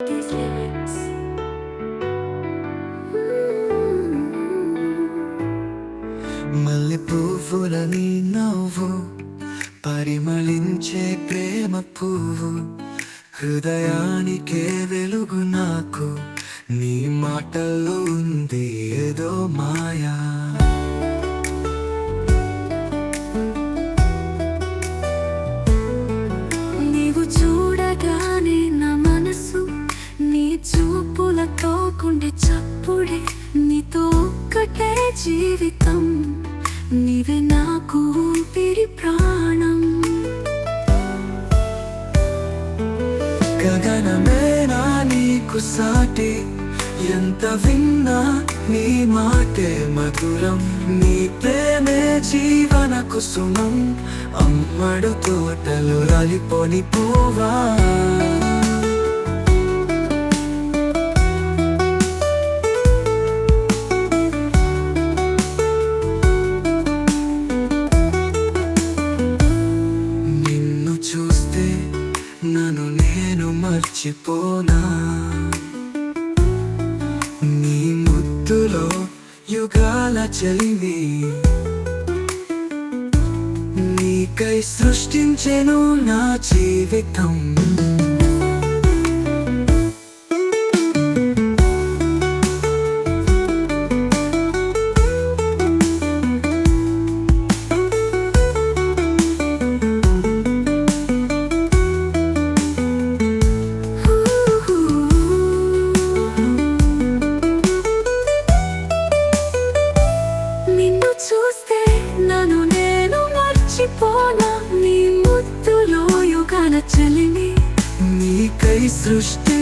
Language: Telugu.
these మల్లె నీ నవ్వు పరిమళించే ప్రేమ పువ్వు హృదయానికే వెలుగు నాకు నీ మాటల్లో ఉంది ఏదో మాయా. గుండె చప్పుడే నీతో ఒక్కటే జీవితం. నీవే నాకు ఊపిరి ప్రాణం. గగనమేనా నీకు సాటి. ఎంత విన్నా నీ మాటే మధురం. నీ ప్రేమే జీవన కుసుమం అమ్మడు తోటలు రాలిపోని పోవా మర్చిపోనా నీ ముద్దులో యుగాల చలిని నీకై సృష్టించెను నా జీవితం. మర్చిపోనా నీ ముద్దులో యుగాల చలిని నీకై సృష్టి